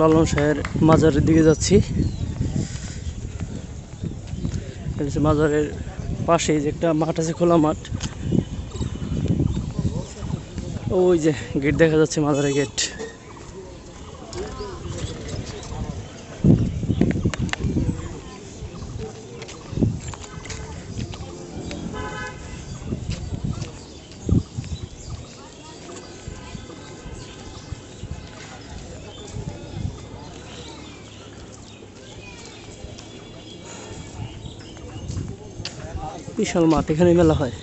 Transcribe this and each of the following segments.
লালন শাহের মাজারের দিকে যাচ্ছি। মাজারের পাশেই যে একটা মাঠ আছে, খোলা মাঠ। ওই যে গেট দেখা যাচ্ছে, মাজারের গেট। বিশাল মাঠ এখানে মেলা হয়।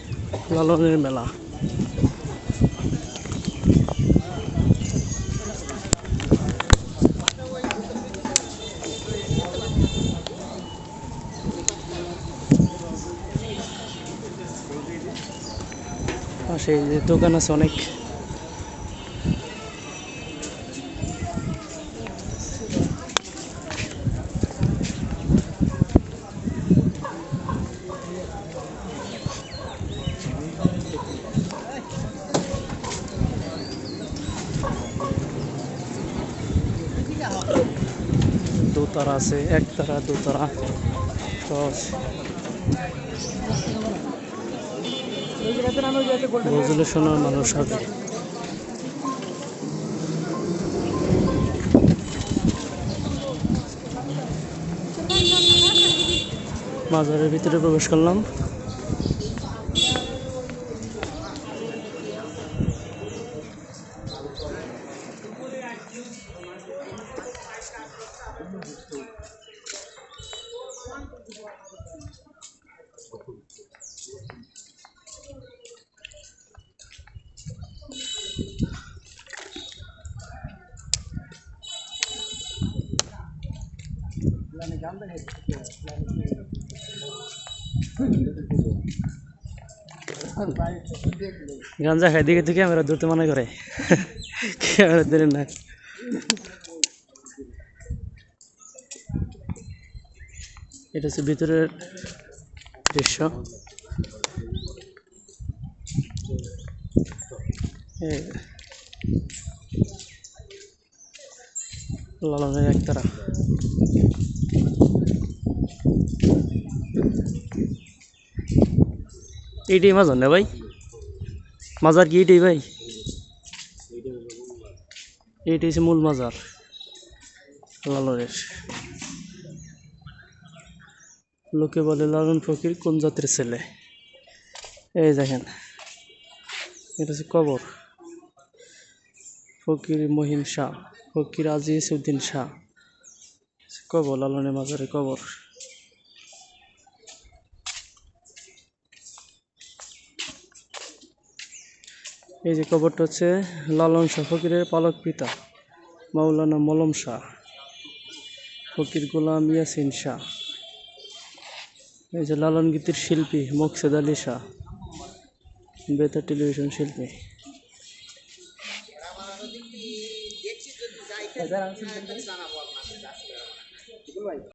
লালনের মেলা। পাশে দোকান আছে অনেক। দোতারা আছে একতারা দোতারা। তো তারা তো শোনার মানুষ আছে বাজারের ভিতরে প্রবেশ করলাম। গাঞ্জা খাই দিকে ক্যামেরা ধরতে মনে করে। ক্যামেরা ধরে না। এটা হচ্ছে ভিতরের দৃশ্য। লালনের একতারা। এইটাই মাজার না ভাই? মাজার কি এইটাই ভাই? এইটাই হচ্ছে মূল মাজার। লালনের লোকে বলে, লালন ফকির, কোন জাতের ছেলে? এই দেখেন, এটা হচ্ছে কবর। ফকির মহিম শাহ, ফকির আজিজ উদ্দিন শাহ কবর, লালনের মাজারে কবর। এই যে কবরটা হচ্ছে লালন শাহ, ফকিরের পালক পিতা, মাওলানা মলম শাহ, ফকির গোলাম ইয়াসিন শাহ। এই যে লালন গীতির শিল্পী মোকসেদ আলী শাহ বেতার টেলিভিশন শিল্পী।